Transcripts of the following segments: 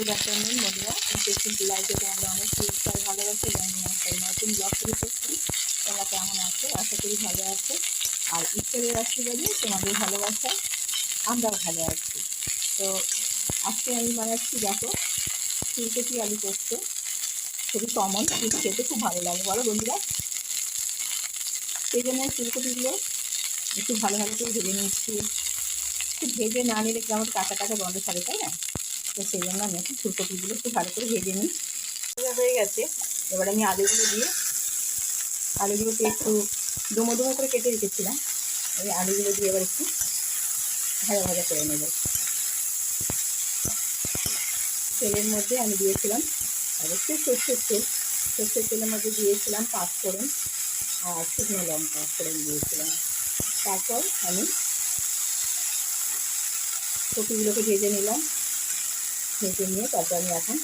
Good afternoon বন্ধুরা। কিন্তু লাইফে আমরা অনেক পুরস্কার ভালোবাসি জানি নতুন ব্লগ শুরু করছি। তোমরা কেমন আছো? আশা করি ভালো আছো। আর ঈশ্বরের আশীর্বাদে তোমাদের ভালোবাসায় আমরাও ভালো আছি। তো আজকে আমি বানাচ্ছি, দেখো, ফুলকপি আলু পোস্ত। খুবই কমন খেতে খুব ভালো লাগে। বলো বন্ধুরা। সেই জন্য ফুলকপিগুলো একটু ভালো ভালো করে ভেজে নিচ্ছি। একটু ভেজে না নিলে কেমন কাঁচা কাঁচা গন্ধ ছাড়ে, তাই না? তো সেই জন্য আমি একটু ফুলকপিগুলো একটু ভালো করে ভেজে নিই। হয়ে গেছে। এবার আমি আলুগুলো দিয়ে, আলুগুলোকে একটু ডুমো ডুমো করে কেটে রেখেছিলাম। ওই আলুগুলো দিয়ে এবার একটু ভাজা ভাজা করে নেব। তেলের মধ্যে আমি দিয়েছিলাম অবশ্যই সর্ষের তেল। সর্ষের তেলের মধ্যে দিয়েছিলাম পাঁচ ফোড়ন আর শুকনো লঙ্কা ফোড়ন দিয়েছিলাম। তারপর আমি কপিগুলোকে ভেজে নিলাম। ভেজে নিয়ে তারপর আমি এখন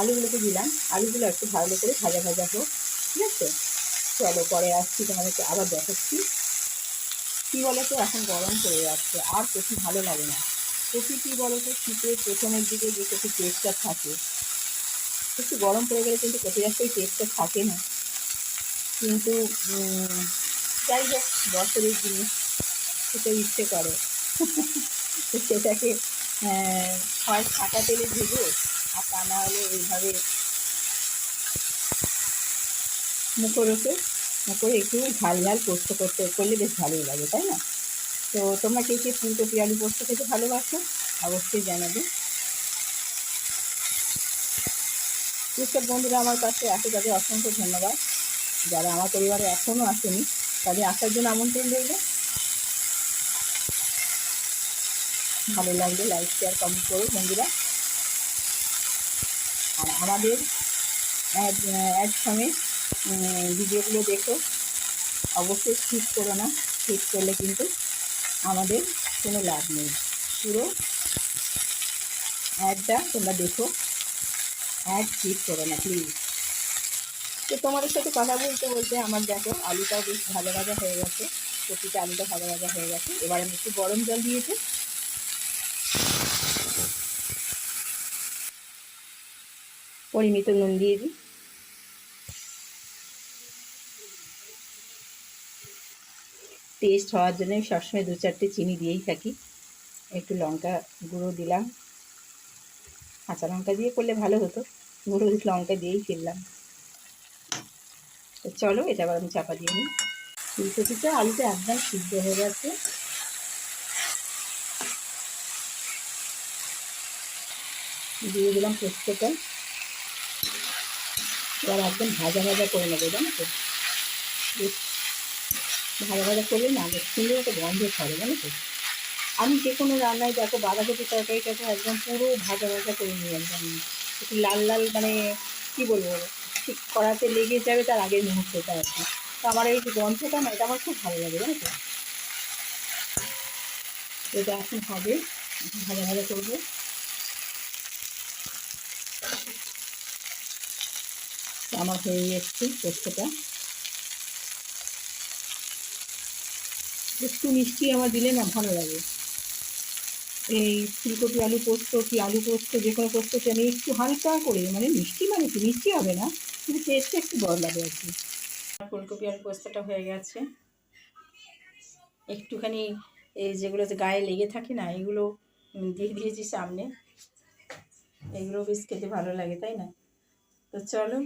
আলুগুলোকে দিলাম। আলুগুলো একটু ভালো করে ভাজা ভাজা হোক, ঠিক আছে? চলো পরে আসছি তোমাদেরকে আবার দেখাচ্ছি। কী বলো তো এখন গরম পড়ে যাচ্ছে, আর কপি ভালো লাগে না। কপি কী বলো তো শীতের প্রথমের দিকে যে কপি টেস্টটা থাকে। একটু গরম পড়ে গেলে কিন্তু কপি রাস্তায় টেস্টটা থাকে না। কিন্তু যাই হোক, বছরের জিনিস, খেতে ইচ্ছে করে। সেটাকে হয় ছাটা তেলে ভেজে আর তা না হলে এইভাবে মুখরোকে মুখরে একটু ঝাল ঝাল পোস্ত করতে করলে বেশ ভালোই লাগে, তাই না? তো তোমরা কে কে ফুলকপি, আলু, পোস্ত খেতে ভালোবাসো অবশ্যই জানাবে। যেসব বন্ধুরা, আমার কাছে আসে তাদের অসংখ্য ধন্যবাদ। যারা আমার পরিবারে এখনও আসেনি, তাদের আসার জন্য আমন্ত্রণ রইল। ভালো লাগলে লাইক শেয়ার কমেন্ট করো বন্ধুরা। আর আমাদের সমেত ভিডিওগুলো দেখো। অবশ্যই স্কিপ করো না। স্কিপ করলে কিন্তু আমাদের কোনো লাভ নেই। পুরো অ্যাডটা তোমরা দেখো। অ্যাড স্কিপ করো না প্লিজ তো তোমাদের সাথে কথা বলতে বলতে আমার দেখো, আলুটাও বেশ ভালো ভাজা হয়ে গেছে। প্রতিটা আলুটা ভালো ভাজা হয়ে গেছে। এবার আমি একটু গরম জল দিয়েছি। পরিমিত নুন দিয়ে দিই। টেস্ট হওয়ার জন্য সবসময় দু চারটে চিনি দিয়েই থাকি। একটু লঙ্কা গুঁড়ো দিলাম। কাঁচা লঙ্কা দিয়ে করলে ভালো হতো। গুঁড়ো লঙ্কা দিয়েই ফেললাম। তো চলো, এটা আবার আমি চাপা দিয়ে নিই। ফুলকপিটা আলুটা একদম সিদ্ধ হয়ে গেছে। দিয়ে দিলাম পোস্তটা এবার একদম ভাজা ভাজা করে নেব, জানো তো? ভাজা ভাজা করলে না সুন্দর একটা গন্ধ ছাড়ে, জানো তো? আমি যে কোনো রান্নায় দেখো বাঁধাকপি তরকারিটাকে একদম পুরো ভাজা ভাজা করে নিয়ে একদম। একটু লাল লাল মানে কী বলব, ঠিক কড়াতে লেগে যাবে তার আগের মুহূর্তটা আর কি। তো আমার এই যে গন্ধটা না, এটা আমার খুব ভালো লাগে, জানো তো? এটা এখন হবে, ভাজা ভাজা করব। আমার হয়ে এসছে পোস্তটা। একটু মিষ্টি আমার দিলে না ভালো লাগে। এই ফুলকপি, আলু পোস্ত, কি আলু পোস্ত, যে কোনো পোস্তকে আমি একটু হালকা করে মানে মিষ্টি মানে কি, মিষ্টি হবে না, কিন্তু টেস্টটা একটু বড় লাগে আর কি। ফুলকপি, আলু পোস্তটা হয়ে গেছে। একটুখানি এই যেগুলো গায়ে লেগে থাকে না, এগুলো দিয়ে দিয়েছি সামনে। এগুলো বেশ খেতে ভালো লাগে, তাই না? তো চলো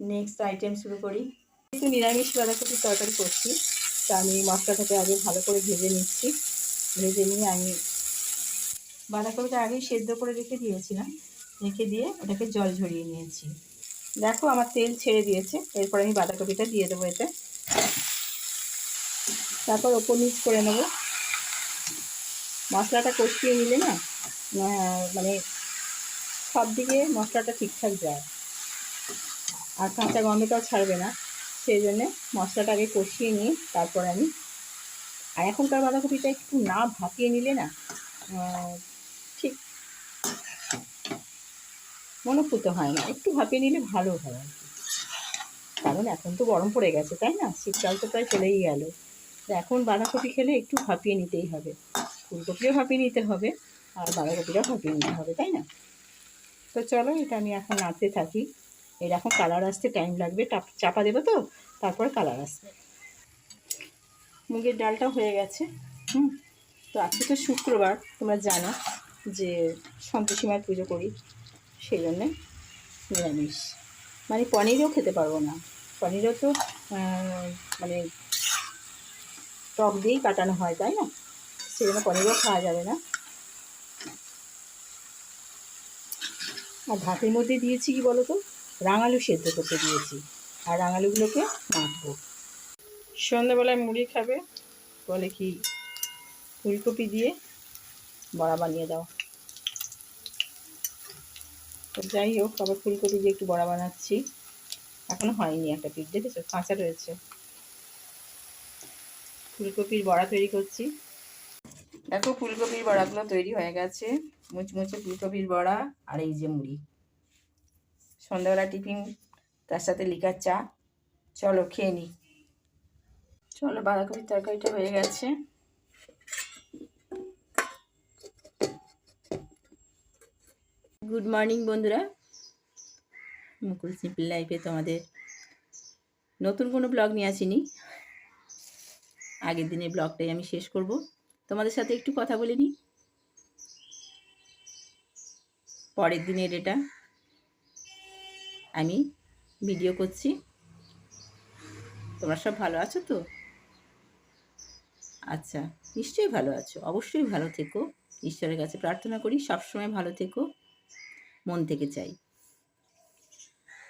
নেক্সট আইটেম শুরু করি। একটু নিরামিষ বাঁধাকপির তরকারি করছি। তা আমি মশলাটাকে আগে ভালো করে ভেজে নিচ্ছি। ভেজে নিয়ে আমি বাঁধাকপিটা আগেই সেদ্ধ করে রেখে দিয়েছিলাম। রেখে দিয়ে ওটাকে জল ঝরিয়ে নিয়েছি। দেখো আমার তেল ছেড়ে দিয়েছে। এরপর আমি বাঁধাকপিটা দিয়ে দেবো এতে। তারপর ওপর নিচ করে নেব। মশলাটা কষিয়ে নিলে না মানে সব দিকে মশলাটা ঠিকঠাক যায়। আর কাঁচা গন্ধটাও ছাড়বে না। সেই জন্যে মশলাটা আগে কষিয়ে নিয়ে তারপর আমি আর এখনকার বাঁধাকপিটা একটু না ভাপিয়ে নিলে না ঠিক মনোপুত হয় না। একটু ভাপিয়ে নিলে ভালো হয়। কারণ এখন তো গরম পড়ে গেছে, তাই না? শীতকাল তো প্রায় চলেই গেল। এখন বাঁধাকপি খেলে একটু ভাপিয়ে নিতেই হবে। ফুলকপিও ভাপিয়ে নিতে হবে আর বাঁধাকপিটাও ভাপিয়ে নিতে হবে, তাই না? তো চলো এটা আমি এখন নাড়তে থাকি। এরকম কালার আসতে টাইম লাগবে চাপা দেবো তো, তারপর কালার আসবে। মুগের ডালটা হয়ে গেছে, হুম? তো আজকে তো শুক্রবার, তোমরা জানো যে সন্তোষীমার পুজো করি, সেই জন্যে নিরামিষ। মানে পনিরও খেতে পারব না। পনিরও তো মানে টক দিয়েই কাটানো হয়, তাই না? সেই জন্য পনিরও খাওয়া যাবে না। আর ভাতের মধ্যে দিয়েছি কি বলো তো রাঙালু সেদ্ধ করতে দিয়েছি। আর রাঙালুগুলোকে মাখবো। সন্ধ্যাবেলায় মুড়ি খাবে, বলে কি ফুলকপি দিয়ে বড়া বানিয়ে দাও। তো যাই হোক, আবার ফুলকপি দিয়ে একটু বড়া বানাচ্ছি। এখনও হয়নি একটা পিঠ, দেখেছ? কাঁচা রয়েছে। ফুলকপির বড়া তৈরি করছি। দেখো, ফুলকপির বড়াগুলো তৈরি হয়ে গেছে। মুচমুচে ফুলকপির বড়া আর এই যে মুড়ি। সন্ধ্যাবেলা টিফিন তার সাথে লিকার চা। চলো খেয়ে নিই চলো বাঁধাকপির তরকারিটা হয়ে গেছে। গুড মর্নিং বন্ধুরা। মুকুল সিম্পল লাইফে তোমাদের নতুন কোনো ব্লগ নিয়ে আসিনি। আগের দিনের ব্লগটাই আমি শেষ করব। তোমাদের সাথে একটু কথা বলে নিই পরের দিনের এটা। আমি ভিডিও করছি। তোমরা সব ভালো আছো তো? আচ্ছা নিশ্চয়ই ভালো আছো, অবশ্যই ভালো থেকো। ঈশ্বরের কাছে প্রার্থনা করি, সবসময় ভালো থেকো, মন থেকে চাই।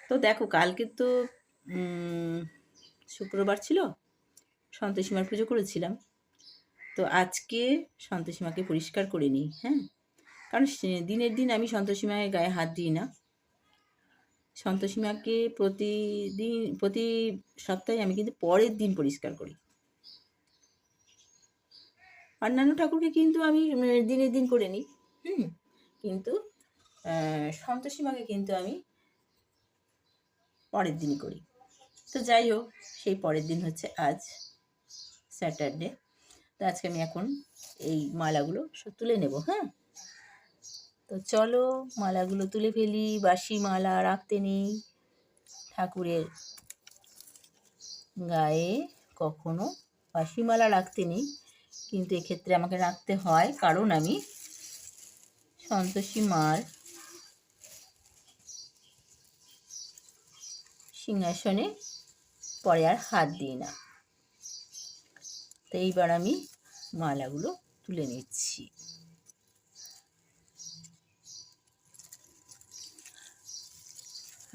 তো দেখো, কালকে তো শুক্রবার ছিল সন্তোষীমার পুজো করেছিলাম। তো আজকে সন্তোষীমাকে পরিষ্কার করে নিই হ্যাঁ? কারণ দিনের দিন আমি সন্তোষীমায়ের গায়ে হাত দিই না। সন্তোষীমাকে প্রতিদিন, প্রতি সপ্তাহে আমি কিন্তু পরের দিন পরিষ্কার করি। অন্যান্য ঠাকুরকে কিন্তু আমি দিনের দিন করে নিই। হুম, কিন্তু সন্তোষীমাকে কিন্তু আমি পরের দিনই করি। তো যাই হোক, সেই পরের দিন হচ্ছে আজ স্যাটারডে তো আজকে আমি এখন এই মালাগুলো তুলে নেব হ্যাঁ? তো চলো মালাগুলো তুলে ফেলি বাসি মালা রাখতে নেই। ঠাকুরের গায়ে কখনো বাসি মালা রাখতে নেই, কিন্তু এক্ষেত্রে আমাকে রাখতে হয় কারণ আমি সন্তোষী মার সিংহাসনে পরে আর হাত দিই না। তো এইবার আমি মালাগুলো তুলে নিচ্ছি।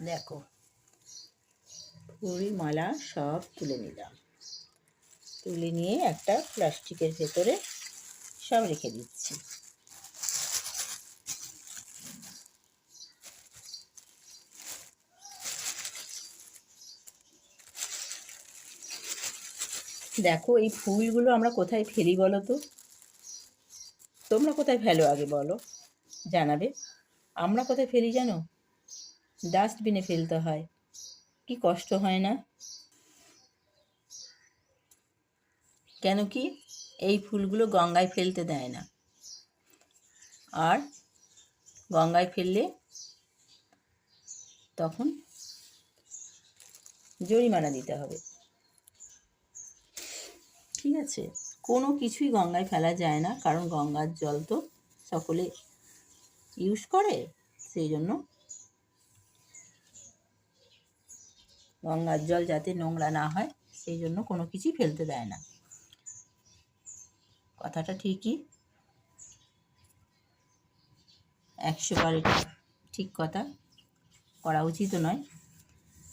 দেখো। ফুল মালা সব তুলে নিলাম। তুলে নিয়ে একটা প্লাস্টিকের ভেতরে সব রেখে দিচ্ছি। দেখো, এই ফুলগুলো আমরা কোথায় ফেলি বলো তো? তোমরা কোথায় ফেলো আগে বলো, জানাবে। আমরা কোথায় ফেলি জানো? ডাস্টবিনে ফেলতে হয়। কি কষ্ট হয় না? কেন কি এই ফুলগুলো গঙ্গায় ফেলতে দেয় না। আর গঙ্গায় ফেললে তখন জরিমানা দিতে হবে। ঠিক আছে, কোনো কিছুই গঙ্গায় ফেলা যায় না, কারণ গঙ্গার জল তো সকলে ইউজ করে, সেই জন্য গঙ্গার জল যাতে নোংরা না হয়, সেই জন্য কোনো কিছুই ফেলতে দেয় না। কথাটা ঠিকই। একশো বার ঠিক কথা, করা উচিত নয়।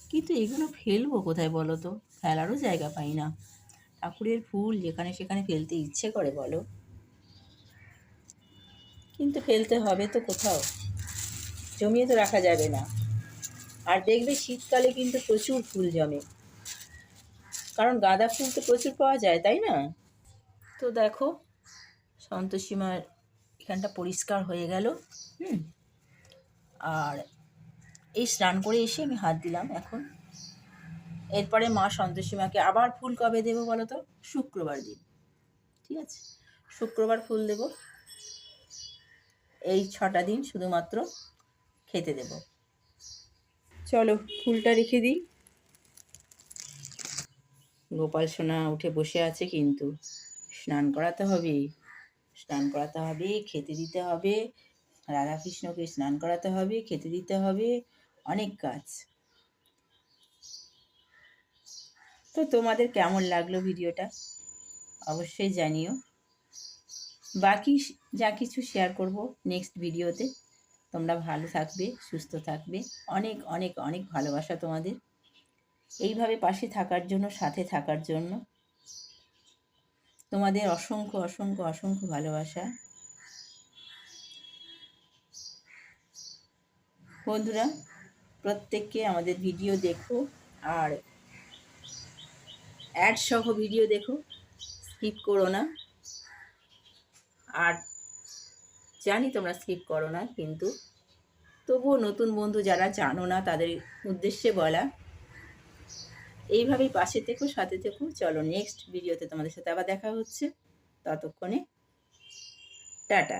কিন্তু এগুলো ফেলব কোথায় বলো তো? ফেলারও জায়গা পাই না। ঠাকুরের ফুল যেখানে সেখানে ফেলতে ইচ্ছে করে বলো। কিন্তু ফেলতে হবে তো কোথাও? জমিয়ে তো রাখা যাবে না। আর দেখবে শীতকালে কিন্তু প্রচুর ফুল জমে। কারণ গাঁদা ফুল তো প্রচুর পাওয়া যায়, তাই না? তো দেখো সন্তোষীমার এখানটা পরিষ্কার হয়ে গেল, হুম? আর এই স্নান করে এসে আমি হাত দিলাম এখন। এরপরে মা সন্তোষীমাকে আবার ফুল কবে দেবো বলো তো? শুক্রবার দিন, ঠিক আছে? শুক্রবার ফুল দেব। এই ছটা দিন শুধুমাত্র খেতে দেব। চলো, ফুলটা রেখে দিই। গোপাল সোনা উঠে বসে আছে কিন্তু। স্নান করাতে হবে। স্নান করাতে হবে, খেতে দিতে হবে। রাধাকৃষ্ণকে স্নান করাতে হবে, খেতে দিতে হবে। অনেক কাজ। তো তোমাদের কেমন লাগল ভিডিওটা? অবশ্যই জানিও। বাকি যা কিছু শেয়ার করব নেক্সট ভিডিওতে তোমরা ভালো থাকবে, সুস্থ থাকবে। অনেক অনেক অনেক ভালোবাসা তোমাদের। এইভাবে পাশে থাকার জন্য, সাথে থাকার জন্য তোমাদের অসংখ্য অসংখ্য অসংখ্য ভালোবাসা। বন্ধুরা, প্রত্যেককে আমাদের ভিডিও দেখো আর অ্যাড সহ ভিডিও দেখো। স্কিপ করো না। আর জানি তোমরা স্কিপ করো না, কিন্তু তবুও নতুন বন্ধু যারা জানো না তাদের উদ্দেশ্যে বলা। এইভাবেই পাশে থেকো, সাথে থেকো। চলো নেক্সট ভিডিওতে তোমাদের সাথে আবার দেখা হচ্ছে। ততক্ষণে টাটা।